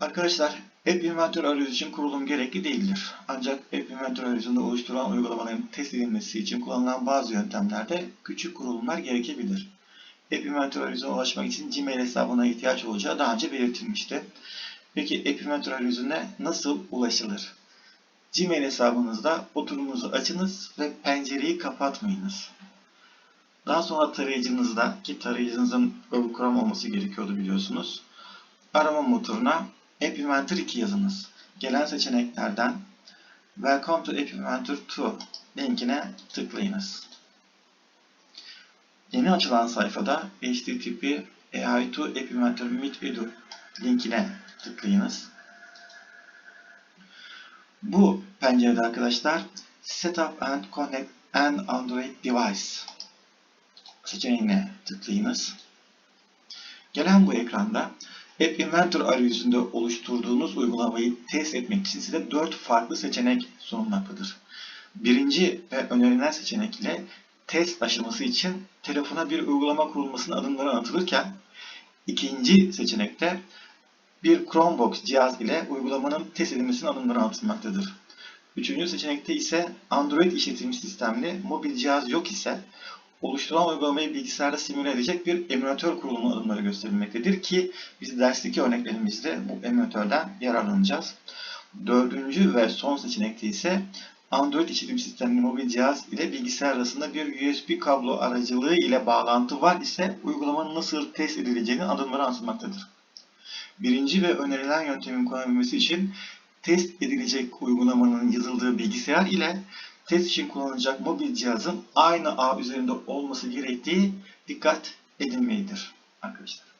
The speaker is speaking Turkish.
Arkadaşlar, App Inventor arayüzü için kurulum gerekli değildir. Ancak App Inventor arayüzünde oluşturulan uygulamaların test edilmesi için kullanılan bazı yöntemlerde küçük kurulumlar gerekebilir. App Inventor arayüzüne ulaşmak için Gmail hesabına ihtiyaç olacağı daha önce belirtilmişti. Peki App Inventor arayüzüne nasıl ulaşılır? Gmail hesabınızda oturumunuzu açınız ve pencereyi kapatmayınız. Daha sonra tarayıcınızda ki tarayıcınızın Google Chrome olması gerekiyordu biliyorsunuz. Arama motoruna App Inventor 2 yazınız. Gelen seçeneklerden Welcome to App Inventor 2 linkine tıklayınız. Yeni açılan sayfada http AI to App Inventor Meet Edu linkine tıklayınız. Bu pencerede arkadaşlar Setup and Connect an Android Device seçeneğine tıklayınız. Gelen bu ekranda App Inventor arayüzünde oluşturduğunuz uygulamayı test etmek için size 4 farklı seçenek sunulmaktadır. Birinci ve önerilen seçenek ile test aşaması için telefona bir uygulama kurulmasının adımları anlatılırken ikinci seçenekte bir Chromebox cihaz ile uygulamanın test edilmesinin adımları anlatılmaktadır. Üçüncü seçenekte ise Android işletim sistemli mobil cihaz yok ise oluşturulan uygulamayı bilgisayarda simüle edecek bir emülatör kurulumu adımları gösterilmektedir ki biz dersteki örneklerimizde bu emülatörden yararlanacağız. Dördüncü ve son seçenekte ise Android işletim sistemli mobil cihaz ile bilgisayar arasında bir USB kablo aracılığı ile bağlantı var ise uygulamanın nasıl test edileceğinin adımları anlatılmaktadır. Birinci ve önerilen yöntemin kullanabilmesi için test edilecek uygulamanın yazıldığı bilgisayar ile test için kullanılacak mobil cihazın aynı ağ üzerinde olması gerektiği dikkat edilmelidir arkadaşlar.